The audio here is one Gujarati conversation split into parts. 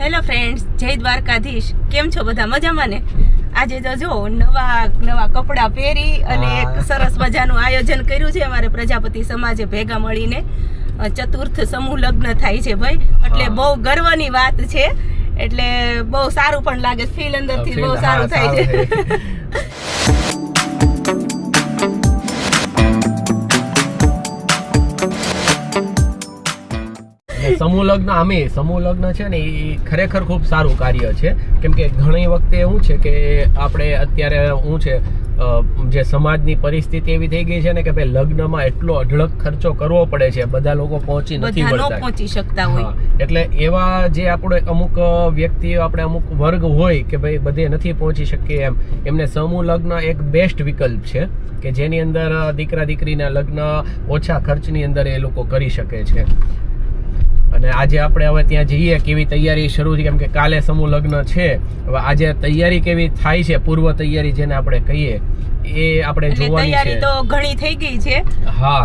હેલો ફ્રેન્ડ્સ જય દ્વારકાધીશ. કેમ છો બધા? મજામાં ને? આજે તો જો નવા નવા કપડાં પહેરી અને એક સરસ મજાનું આયોજન કર્યું છે. અમારે પ્રજાપતિ સમાજે ભેગા મળીને ચતુર્થ સમૂહ લગ્ન થાય છે ભાઈ. એટલે બહુ ગર્વની વાત છે. એટલે બહુ સારું પણ લાગે ફીલ અંદરથી બહુ સારું થાય છે. સમૂહ લગ્ન આમે સમૂહ લગ્ન છે ને એ ખરેખર ખૂબ સારું કાર્ય છે. કેમ કે ઘણી વખતે એવું છે કે આપણે અત્યારે હું છે જે સમાજની પરિસ્થિતિ એવી થઈ ગઈ છે ને કે ભાઈ લગ્નમાં એટલો અઢળક ખર્ચો કરવો પડે છે બધા લોકો પહોંચી નથી વળતા પહોંચી શકતા હોય. એટલે એવા જે આપણે અમુક વ્યક્તિઓ આપણે અમુક વર્ગ હોય કે ભાઈ બધે નથી પહોંચી શકીએ એમ એમને સમૂહ લગ્ન એક બેસ્ટ વિકલ્પ છે કે જેની અંદર દીકરા દીકરીના લગ્ન ઓછા ખર્ચની અંદર એ લોકો કરી શકે છે. અને આજે આપણે હવે ત્યાં જઈએ કેવી તૈયારી શરૂ થઈ કેમ કે કાલે સમૂહ લગ્ન છે. હવે આજે તૈયારી કેવી થાય છે પૂર્વ તૈયારી જેને આપણે કહીએ એ આપણે જોવાની છે. તૈયારી તો ઘણી થઈ ગઈ છે. હા.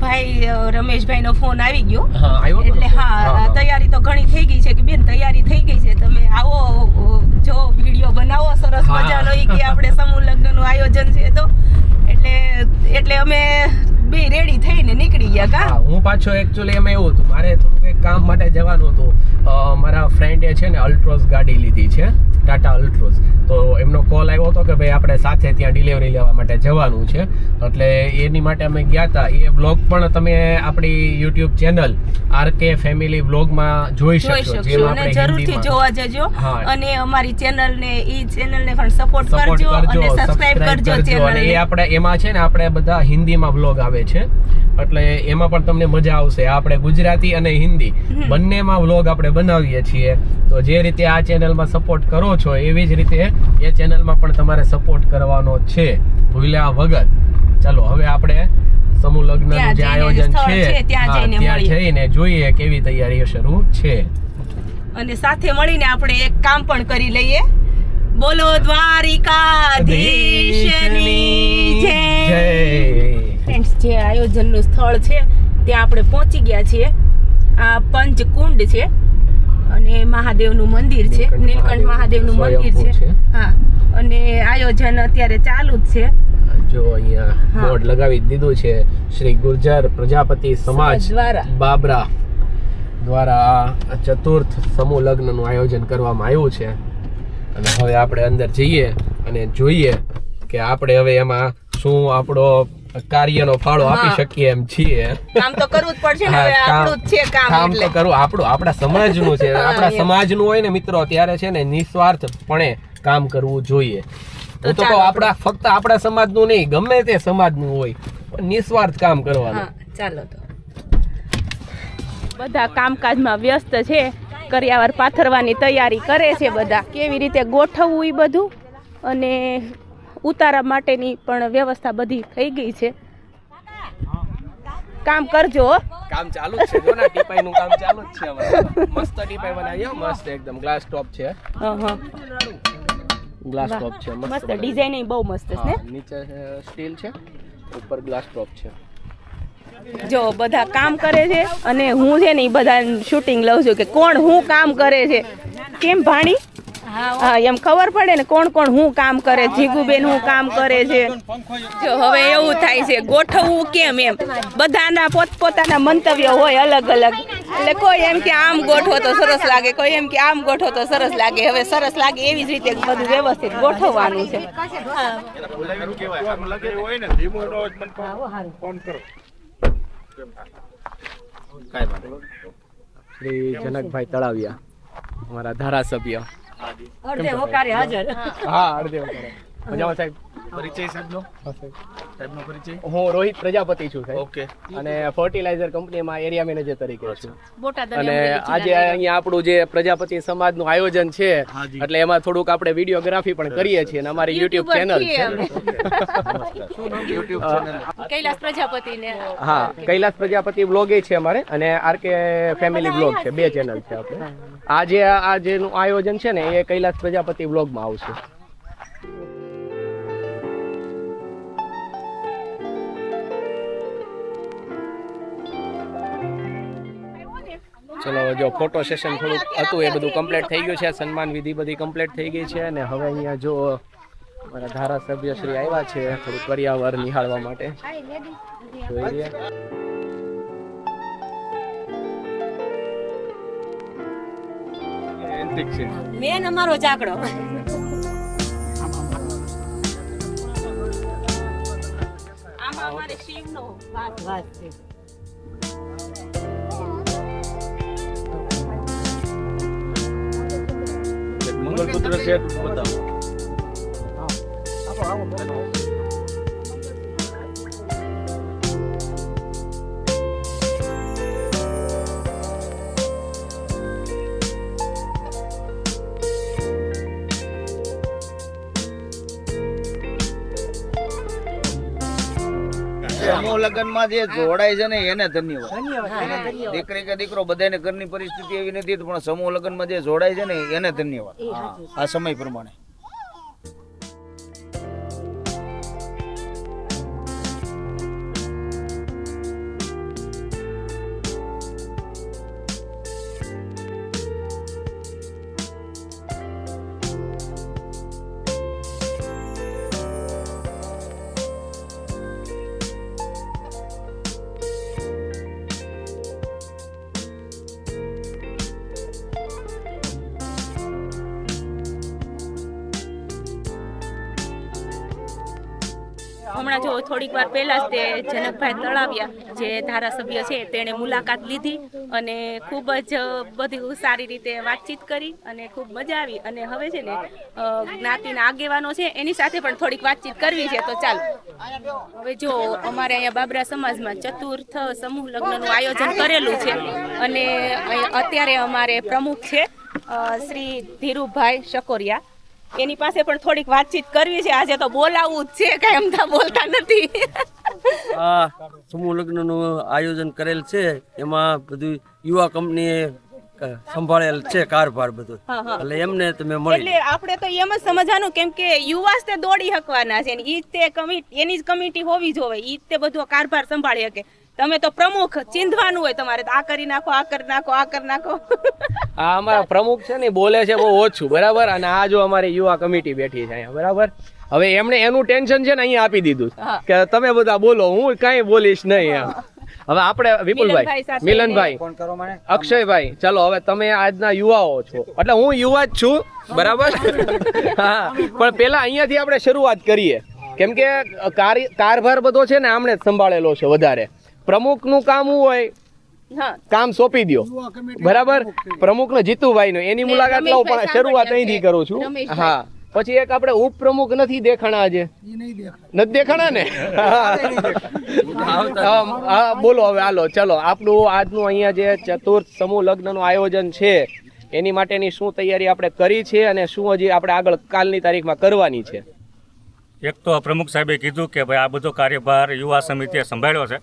ભાઈ રમેશભાઈ નો ફોન આવી ગયો. હા આવ્યો એટલે હા તૈયારી તો ઘણી થઈ ગઈ છે કે બેન તૈયારી થઈ ગઈ છે. તમે આવો જો વીડિયો બનાવો સરસ મજાનો ઈ કે આપણે સમૂહ લગ્નનું આયોજન છે તો. એટલે એટલે અમે બે રેડી થઈને નીકળી ગયા કા? હા પાછો એક્ચ્યુઅલી એમાં એવું હતું. મારે એક કામ માટે જવાનું હતું. મારા ફ્રેન્ડે છે ને અલ્ટ્રોઝ ગાડી લીધી છે ટાટા અલ્ટ્રોઝ. તો એમનો કોલ આવ્યો હતો કે ભાઈ આપણે સાથે ત્યાં ડિલિવરી લેવા માટે જવાનું છે. એટલે એની માટે અમે ગયા હતા એ વ્લોગ પણ તમે આપણી YouTube channel R K family વ્લોગમાં જોઈ શકશો શકશો. આપણે જરૂરથી જોવા જજો. અને અમારી ચેનલ ને ઈ ચેનલ ને પણ સપોર્ટ કરજો અને સબસ્ક્રાઇબ કરજો અને ચેનલ એ આપણે એમાં છે ને આપણે બધા હિન્દીમાં વ્લોગ આવે છે. એટલે એમાં પણ તમને મજા આવશે. આપણે ગુજરાતી અને હિન્દી બંનેમાં વ્લોગ આપણે બનાવીએ છીએ. તો જે રીતે આ ચેનલમાં સપોર્ટ કરો છો એવી જ રીતે એ ચેનલમાં પણ તમારે સપોર્ટ કરવાનો છે. ભૂલ્યા વગર. ચાલો હવે આપણે સમૂહ લગ્નનું જે આયોજન છે ત્યાં જઈને ત્યાં મળીએ. જઈને જોઈએ કેવી તૈયારીઓ શરૂ છે. અને સાથે મળીને આપણે એક કામ પણ કરી લઈએ. બોલો દ્વારિકાધીશની જય જે આયોજનનું સ્થળ છે ત્યાં આપણે પહોંચી ગયા છીએ આ પંચકુંડ છે અને મહાદેવનું મંદિર છે નીલકંઠ મહાદેવનું મંદિર છે. હા અને આયોજન અત્યારે ચાલુ જ છે જો અહીંયા. બોર્ડ લગાવી દીધું છે શ્રી ગુર્જર પ્રજાપતિ સમાજ દ્વારા. બાબરા દ્વારા આ ચતુર્થ સમૂહ લગ્નનું આયોજન કરવામાં આવ્યું છે અને હવે આપણે અંદર જઈએ અને જોઈએ કે આપણે હવે એમાં શું આપણો કાર્યનો ફાળો આપી શકીએ એમ છીએ. કામ તો કરવું જ પડશે ને હવે આપણું જ છે કામ કામ તો આપણું આપણા સમાજનું છે. આપણા સમાજનું હોય ને મિત્રો ત્યારે છે ને નિસ્વાર્થપણે કામ કરવું જોઈએ. હું તો કહું આપણા ફક્ત આપણા સમાજનું નહીં ગમે તે સમાજનું હોય પણ નિસ્વાર્થ કામ કરવાનું. ચાલો તો. બધા કામકાજમાં વ્યસ્ત છે કર્યાવર પાથરવાની તૈયારી કરે છે બધા. કેવી રીતે ગોઠવવું એ બધું? અને ઉતારા માટેની પણ વ્યવસ્થા બધી થઈ ગઈ છે. કામ કરજો. કામ ચાલુ જ છે. જો ના ટીપાઈ નું કામ ચાલુ જ છે અમારે મસ્ત ટીપાઈ બનાવી મસ્ત એકદમ ગ્લાસ ટોપ છે. હં. ગ્લાસ ટોપ છે. મસ્ત ડિઝાઇન ડિઝાઇન બહુ મસ્ત છે ને? નીચે સ્ટીલ છે. ઉપર ગ્લાસ ટોપ છે. જો બધા કામ કરે છે અને હું છે ને એ બધા શૂટિંગ લઉં છું કે કોણ હું કામ કરે છે. કેમ ભાણી? હા એમ ખબર પડે ને કોણ કોણ હું કામ કરે જીગુબેન હું કામ કરે છે. જો હવે એવું થાય છે ગોઠવવું કેમ એમ? બધાના પોતપોતાના મંતવ્ય હોય અલગ અલગ. એટલે કોઈ એમ કે આમ ગોઠવો તો સરસ લાગે કોઈ એમ કે આમ ગોઠવો તો સરસ લાગે. હવે સરસ લાગે એવી જ રીતે બધું વ્યવસ્થિત ગોઠવવાનું છે. શ્રી જનકભાઈ તળાવિયા અમારા ધારાસભ્ય. અડધે હોકારે હાજર. હા. અડધે વખતે. મજામાં સાહેબ? પરિચય સાહેબનો? સાહેબનો પરિચય? હું રોહિત પ્રજાપતિ છું સાહેબ. ઓકે. અને ફર્ટિલાઇઝર કંપનીમાં એરિયા મેનેજર તરીકે છું. બોટાદ અને આજે અહીંયા આપણું જે પ્રજાપતિ સમાજનું આયોજન છે એટલે એમાં થોડુંક આપણે વિડીયોગ્રાફી પણ કરીએ છીએ અને અમારી યુટ્યુબ ચેનલ છે. કૈલાસ પ્રજાપતિ ને હા કૈલાસ પ્રજાપતિ બ્લોગ છે અમારે અને આરકે ફેમિલી બ્લોગ છે બે ચેનલ છે આપણે આ જે આ જેનું આયોજન છે ને એ કૈલાસ પ્રજાપતિ બ્લોગમાં આવશે. ચલો જો ફોટો સેશન થોડુંક હતું એ બધું કમ્પ્લીટ થઈ ગયું છે. સન્માન વિધિ બધી કમ્પ્લીટ થઈ ગઈ છે અને હવે અહીંયા જો મારા ધારાસભ્ય શ્રી આવ્યા છે થોડું પર્યાવર નિહાળવા માટે. જોઈએ છે. મેન અમારો ચાકડો આમાં અમારે શિવનો વાત વાત છે. મંગળસૂત્ર છે બતાવો લગ્નમાં જે જોડાય છે ને એને ધન્યવાદ. દીકરી કે દીકરો બધાને ઘરની પરિસ્થિતિ એવી નથી પણ સમૂહ લગ્નમાં જે જોડાય છે ને એને ધન્યવાદ. આ સમય પ્રમાણે. હમણાં જો થોડીક વાર પહેલાં જ તે જનકભાઈ તળાવિયા, જે ધારાસભ્ય છે, તેણે મુલાકાત લીધી અને ખૂબ જ બધી સારી રીતે વાતચીત કરી અને ખૂબ મજા આવી. અને હવે છે ને જ્ઞાતિના આગેવાનો છે, એની સાથે પણ થોડીક વાતચીત કરવી છે, તો ચાલો. હવે જો અમારે અહીંયા બાબરા સમાજમાં ચતુર્થ સમૂહ લગ્નનું આયોજન કરેલું છે અને અત્યારે અમારે પ્રમુખ છે શ્રી ધીરુભાઈ શકોરિયા. એની પાસે પણ થોડીક વાતચીત કરવી છે. આજે તો બોલાવવું જ છે કઈ અમથા બોલતા નથી. આ સમૂહ લગ્નનું આયોજન કરેલ છે. એમાં બધું યુવા કંપનીએ સંભાળેલ છે કારભાર બધો. એટલે એમને તમે મળી. એટલે આપણે તો એમ જ સમજવાનું કેમ કે યુવાસ તે દોડી શકવાના છે ને ઈ જ તે કમિટી એની જ કમિટી હોવી જોવે ઈ તે બધો કારભાર સંભાળી શકે. તમે તો પ્રમુખ ચીંધવાનું હોય તમારે તો આ કરી નાખો આ કરી નાખો આ કરી નાખો. આ અમારા પ્રમુખ છે ને બોલે છે બહુ ઓછું બરાબર? અને આ જો અમારી યુવા કમિટી બેઠી છે અહીંયા બરાબર? હવે એમણે એનું ટેન્શન છે ને અહીંયા આપી દીધું કે તમે બધા બોલો હું કાંઈ બોલીશ નહીં એમ. હવે આપણે વિપુલભાઈ મિલનભાઈ અક્ષયભાઈ ચલો હવે તમે આજના યુવાઓ છો. એટલે હું યુવા જ છું બરાબર? હા. પણ પેલા અહીંયાથી આપણે શરૂઆત કરીએ. કેમ કે કારભાર બધો છે ને આમણે જ સંભાળેલો છે વધારે. પ્રમુખનું કામ શું હોય કામ સોંપી દો બરાબર? પ્રમુખ ને જીતુભાઈ નું એની મુલાકાત લઉં પણ શરૂઆત અહીંથી કરું છું. હા. પછી એક આપણે ઉપપ્રમુખ નથી દેખાણા આજે. નથી દેખાણા ને? હા બોલો હવે હાલો ચલો. આપણું આજનું અહીંયા જે ચતુર્થ સમૂહ લગ્નનું આયોજન છે એની માટેની શું તૈયારી આપણે કરી છે અને શું હજી આપણે આગળ કાલની તારીખમાં કરવાની છે? એક તો પ્રમુખ સાહેબે કીધું કે ભાઈ આ બધો કાર્યભાર યુવા સમિતિએ સંભાળ્યો છે.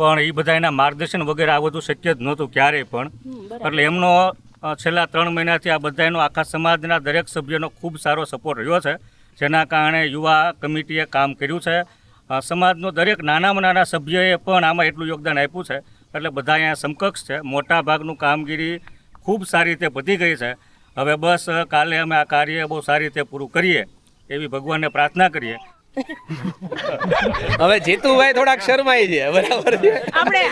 પણ એ બધા એના માર્ગદર્શન વગેરે આ બધું શક્ય જ નહોતું ક્યારેય પણ. એટલે એમનો છેલ્લા ત્રણ મહિનાથી આ બધાનો આખા સમાજના દરેક સભ્યનો ખૂબ સારો સપોર્ટ રહ્યો છે. જેના કારણે યુવા કમિટીએ કામ કર્યું છે. સમાજનો દરેક નાનામાં નાના સભ્યએ પણ આમાં એટલું યોગદાન આપ્યું છે. એટલે બધા અહીંયા સમકક્ષ છે. મોટા ભાગનું કામગીરી ખૂબ સારી રીતે વધી ગઈ છે. હવે બસ કાલે અમે આ કાર્ય બહુ સારી રીતે પૂરું કરીએ એવી ભગવાનને પ્રાર્થના કરીએ. હવે જીતુભાઈ થોડાક શરમાઈ છે બરાબર છે. આપણે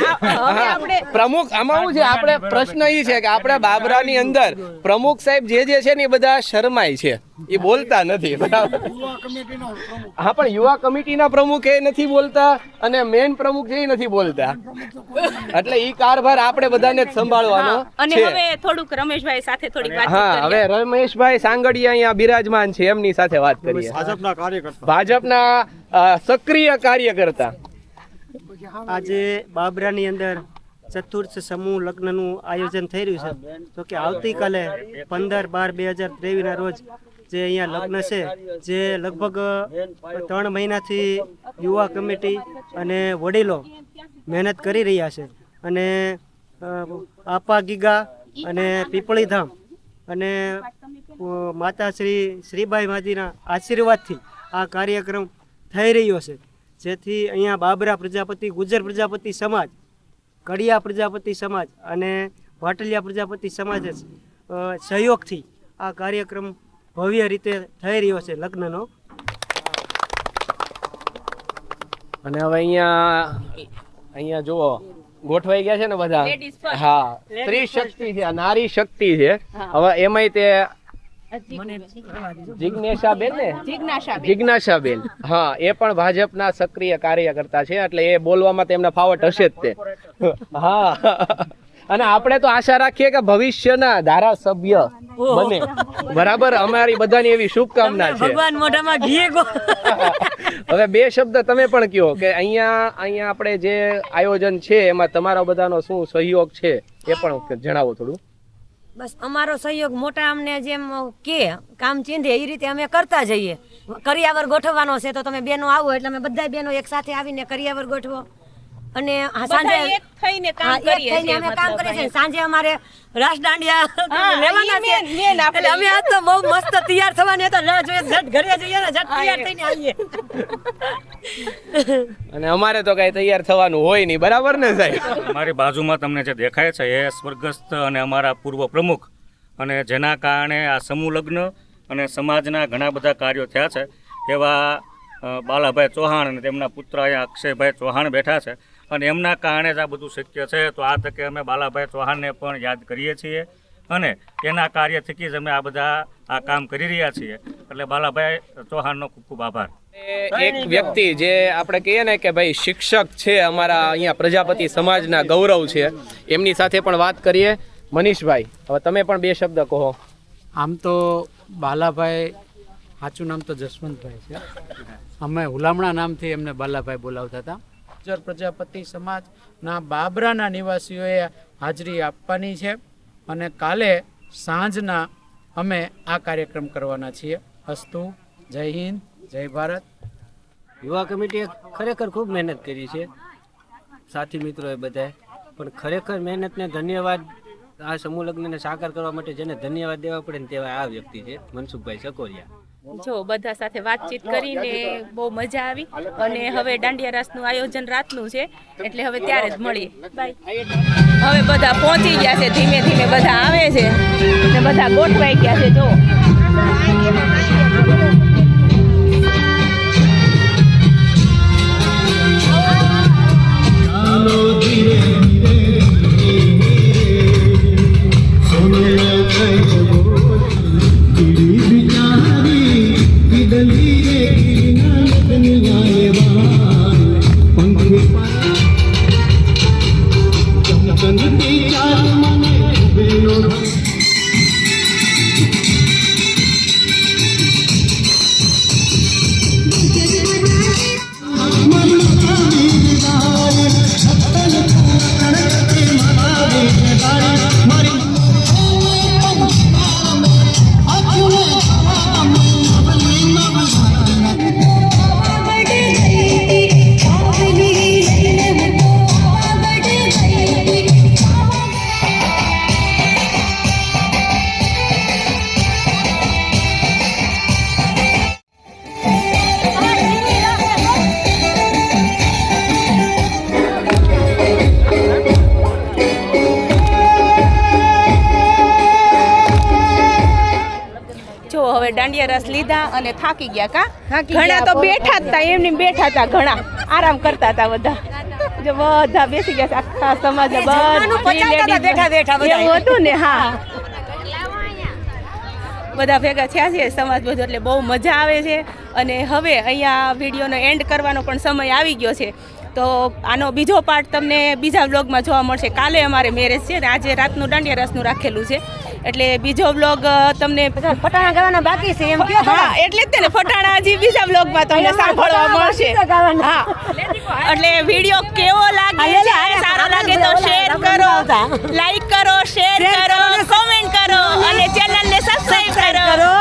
આપણે પ્રમુખ આમાં શું છે? આપણે પ્રશ્ન એ છે કે આપણે બાબરાની અંદર પ્રમુખ સાહેબ જે જે છે ને એ બધા શરમાય છે. એ બોલતા નથી બરાબર. હા પણ યુવા કમિટીના પ્રમુખ એ નથી બોલતા અને મેન પ્રમુખ એ નથી બોલતા. એટલે ઈ કારભાર આપણે બધાને જ સંભાળવાનો અને હવે થોડુંક રમેશભાઈ સાથે થોડીક હા હવે રમેશભાઈ સાંગડિયા અહીંયા બિરાજમાન છે એમની સાથે વાત કરીએ. ભાજપના કાર્યકર્તા. ભાજપના સક્રિય કાર્યકર્તા. આજે બાબરાની અંદર ચતુર્થ સમૂહ લગ્નનું આયોજન થઈ રહ્યું છે. તો કે આવતીકાલે પંદર બાર બે હજાર ત્રેવીસના રોજ જે અહીંયા લગ્ન છે જે લગભગ ત્રણ મહિનાથી યુવા કમિટી અને વડીલો મહેનત કરી રહ્યા છે. અને આપા ગીગા અને પીપળીધામ અને માતાશ્રી માતા શ્રી શ્રીબાઈ માજીના આશીર્વાદથી આ કાર્યક્રમ થઈ રહ્યો છે. જેથી અહીંયા બાબરા પ્રજાપતિ ગુજર પ્રજાપતિ સમાજ કડિયા પ્રજાપતિ સમાજ અને વાટલિયા પ્રજાપતિ સમાજ સહયોગથી આ કાર્યક્રમ ભવ્ય રીતે થઈ રહ્યો છે લગ્નનો. અને હવે અહીંયા અહીંયા જુઓ ગોઠવાઈ ગયા છે ને બધા. હા સ્ત્રી શક્તિ છે નારી શક્તિ છે. હવે એમાંય તે જિજ્ઞેશાબેન ને? જિજ્ઞાસા જિજ્ઞાસાબેન હા એ પણ ભાજપના સક્રિય કાર્યકર્તા છે એટલે એ બોલવામાં તેમના ફાવટ હશે જ તે. હા. અને આપણે તો આશા રાખીએ કે ભવિષ્યના ધારાસભ્ય બને. બરાબર? અમારી બધાની એવી શુભકામના છે. ભગવાન મોઢામાં ઘી ગો હવે બે શબ્દ તમે પણ કયો કે અહીંયા અહીંયા આપણે જે આયોજન છે એમાં તમારા બધાનો શું સહયોગ છે એ પણ જણાવો થોડું. બસ અમારો સહયોગ મોટા અમને જેમ કે કામ ચીંધે એ રીતે અમે કરતા જઈએ. કરિયાવર ગોઠવવાનો છે તો તમે બેનો આવો એટલે અમે બધા બેનો એક સાથે આવીને કરિયાવર ગોઠવો. અને સાંજે એક થઈને કામ કરીએ છીએ અમે કામ કરીએ છીએ. સાંજે અમારે રાસ દાંડિયા લેવાના છે main- main આપણે એટલે અમે આજ તો બહુ મસ્ત તૈયાર થવાની હતા. રાહ જોઈએ ઝટ ઘરે જઈએ ને ઝટ તૈયાર થઈને આવીએ. અને અમારે તો કઈ તૈયાર થવાનું હોય નહીં. બરાબર ને સાહેબ? મારી બાજુમાં તમને જે દેખાય છે એ સ્વર્ગસ્થ અને અમારા પૂર્વ પ્રમુખ. અને જેના કારણે આ સમૂહ લગ્ન અને સમાજના ઘણા બધા કાર્યો થયા છે. એવા બાલાભાઈ ચૌહાણ અને તેમના પુત્ર અહીંયા અક્ષયભાઈ ચૌહાણ બેઠા છે. અને એમના કારણે જ આ બધું શક્ય છે. તો આ તકે અમે બાલાભાઈ ચૌહાણને પણ યાદ કરીએ છીએ અને એના કાર્ય થકી જ અમે આ બધા આ કામ કરી રહ્યા છીએ. એટલે બાલાભાઈ ચૌહાણનો ખૂબ ખૂબ આભાર. એક વ્યક્તિ જે આપણે કહીએ ને કે ભાઈ શિક્ષક છે અમારા અહીંયા પ્રજાપતિ સમાજના ગૌરવ છે એમની સાથે પણ વાત કરીએ. મનીષભાઈ હવે તમે પણ બે શબ્દ કહો. આમ તો બાલાભાઈ સાચું નામ તો જસવંતભાઈ છે. અમે હુલામણા નામથી એમને બાલાભાઈ બોલાવતા હતા. જર પ્રજાપતિ સમાજના બાબરાના નિવાસીઓએ હાજરી આપવાની છે અને કાલે સાંજના અમે આ કાર્યક્રમ કરવાના છીએ. અસ્તુ, જય હિન્દ, જય ભારત. યુવા કમિટીએ ખરેખર ખૂબ મહેનત કરી છે. સાથી મિત્રોએ બધાએ, પણ ખરેખર મહેનતને ધન્યવાદ, આ સમૂહ લગ્નને સાકાર કરવા માટે જેને ધન્યવાદ દેવા પડે ને તેવા આ વ્યક્તિ છે, મનસુખભાઈ સકોરિયા. જો બધા સાથે વાતચીત કરીને બહુ મજા આવી અને હવે દાંડિયા રાસનું આયોજન રાતનું છે એટલે હવે ત્યારે જ મળીએ. બાય હવે બધા પહોંચી ગયા છે ધીમે ધીમે બધા આવે છે ને બધા ગોઠવાઈ ગયા છે જો. જો હવે દાંડિયા રસ લીધા અને થાકી ગયા કા? ઘણા તો બેઠા હતા એમની બેઠા હતા ઘણા. આરામ કરતા હતા બધા. જો બધા બેસી ગયા આખા સમાજ બેઠા બેઠા એવું હતું ને હા. બધા ભેગા થયા છે સમાજ બધું એટલે બહુ મજા આવે છે. અને હવે અહીંયા વિડીયોનો એન્ડ કરવાનો પણ સમય આવી ગયો છે. તો આનો બીજો પાર્ટ તમને બીજા વ્લોગમાં જોવા મળશે. કાલે અમારે મેરેજ છે અને આજે રાતનું દાંડિયા રસનું રાખેલું છે. એટલે બીજો વ્લોગ તમને ફટાણા ગાવાના બાકી છે એમ હા એટલે જ ને ફટાણા હજી બીજા વ્લોગમાં તમને સાંભળવા મળશે. હા. એટલે વીડિયો કેવો લાગે છે સારો લાગે તો શેર કરો લાઈક કરો શેર કરો કોમેન્ટ કરો અને ચેનલને સબસ્ક્રાઇબ કરો.